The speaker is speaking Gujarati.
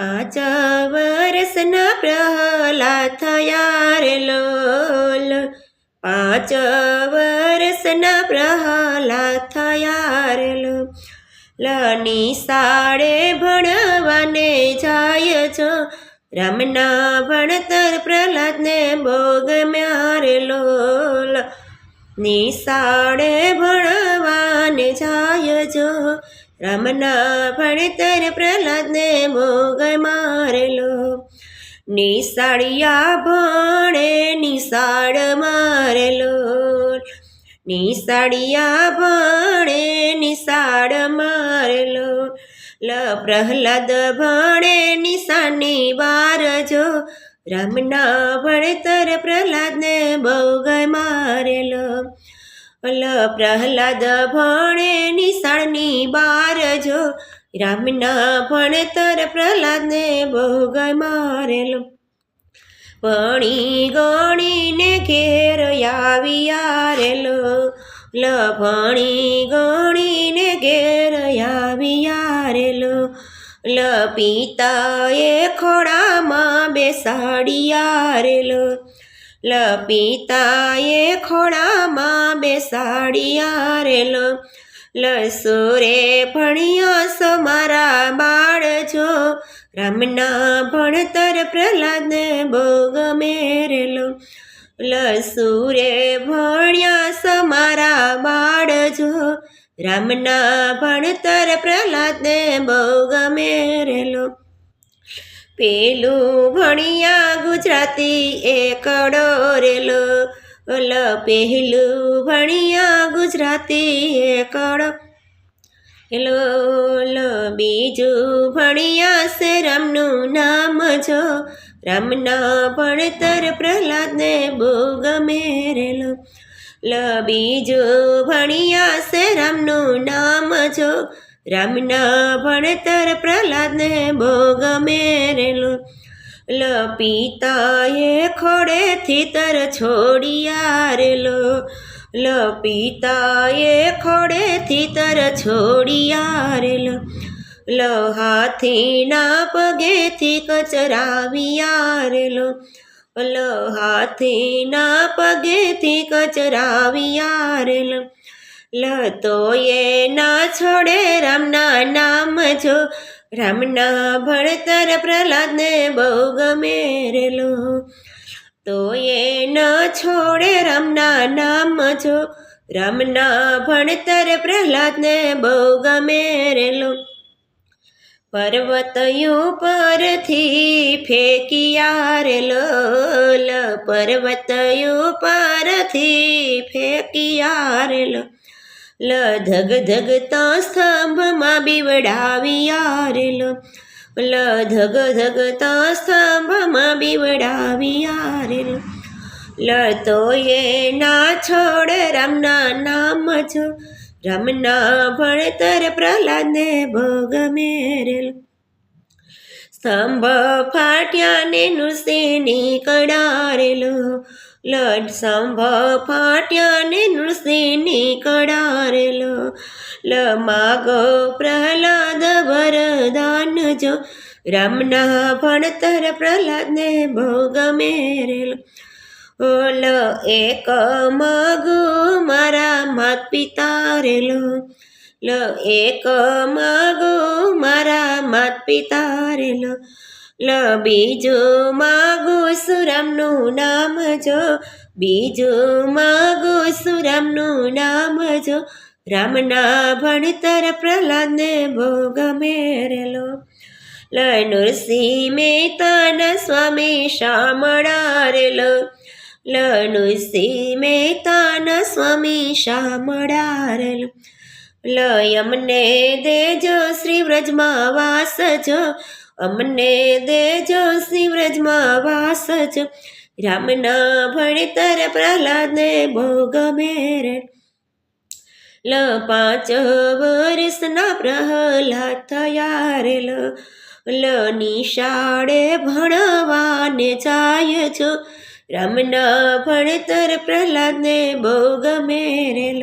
પાંચ વર્ષના પ્રહલા થયા રે લોલ પાંચ વર્ષના પ્રહલા થયા રે લોલ લની સાડે ભણવાને જાય છો રામના ભણતર પ્રહલાદને ભોગ મ્યારે લોલ નિશાળે ભણવાને જાય જો રામના ભણતર પ્રહલાદને મોગ મારેલો. નિશાળિયા ભણે નિશાળ મારેલો. નિશાળિયા ભણે નિશાળ મારેલો. લ પ્રહલાદ ભણે નિશાની બાર જો. રામના ભણતર પ્રહલાદને ભોગ મારેલો. અલ પ્રહલાદ ભણે નિશાળની બાર જો. રામના ભણતર પ્રહલાદને ભોગ મારેલો. ભણી ગણીને ઘેર આવી આરેલો. લ ભણી ગણીને ઘેર આવી આરેલો. લ પિતાએ ખોડામાં બેસાડી રેલો લ ખોળામાં બેસાડ્યા લસુરે લ સુરે ભણ્યા સમારા મારા બાળ જો રામના ભણતર પ્રહલાદ ભોગ મેરેલો લ લસુરે ભણ્યા સમારા મારા બાળ જો રામના ભણતર ગમે ભોગ મેરેલો પેલું ભણિયા ગુજરાતી એકડો રેલો. લ પહેલું ભણિયા ગુજરાતી એકડો. એલો લ બીજું ભણિયા છે રામનું નામ જો. રામના ભણતર પ્રહલાદને બહુ ગમે રેલો. લ બીજું ભણિયા છે રામનું નામ જો. રામના ભણતર પ્રહલાદને બહુ ગમે રેલું લ પિતાએ ખોડેથી તર છોડિયા રેલો લ પિતાએ ખોડેથી તર છોડિયા રેલો લ હાથીના પગેથી કચરાવ્યા રેલો લ હાથીના પગેથી કચરાવ્યા રેલો લ તો એ ના છોડે રામના નામ જો. રામના ભણતર પ્રહલાદને બહુ ગમે રેલો તો એ ના છોડે રામના નામ જો. રામના ભણતર પ્રહલાદને બહુ ગમે રેલો પર્વત પરથી ફેંકિયા રેલો લ. પર્વત પરથી ફેંકિયા રેલો લ, ધગ ધગતા સ્તંભમાં બીવડાવ્યા આરેલો લ. ધગ ધગતા સ્તંભમાં બીવડાવ્યા રેલો લ. તો એ ના છોડ, રામના નામ જ. રામના ભણતર પ્રહલાદને ભોગ મેરેલ સ્તંભ ફાટ્યા ને નૃસિંહની કડારેલો લડ સ્તંભ ફાટ્યા ને નૃસિંહની લ. માગો પ્રહલાદ વરદાન જો. રામના ભણતર પ્રહલાદને ભોગ મેરેલો ઓલ એક માગ મારા માત પિતા રેલો લ એક માગો મારા માત પિતા રેલો લ બીજો માગો સુરમનું નામ જો, બીજો માગો સુરમનું નામ જો, રામના ભણતર પ્રહલાદને ભોગ મેરેલો. લ મહેતાના સ્વામી શામળારેલો લ નૃસિંહ મહેતાના સ્વામી શામળારેલો લ અમને દેજો શ્રી વ્રજમાં વાસ જો અમને દેજો શિવરજમાં વ્રજમાં વાસ જ. રામના ભણતર પ્રહલાદને ભોગ મેરે. લ પાંચ વર્ષના પ્રહલાદ થયા રે. લ લ નિશાળે ભણવાને જાય છો. રામના ભણતર પ્રહલાદને બહુ ગમે રે લ.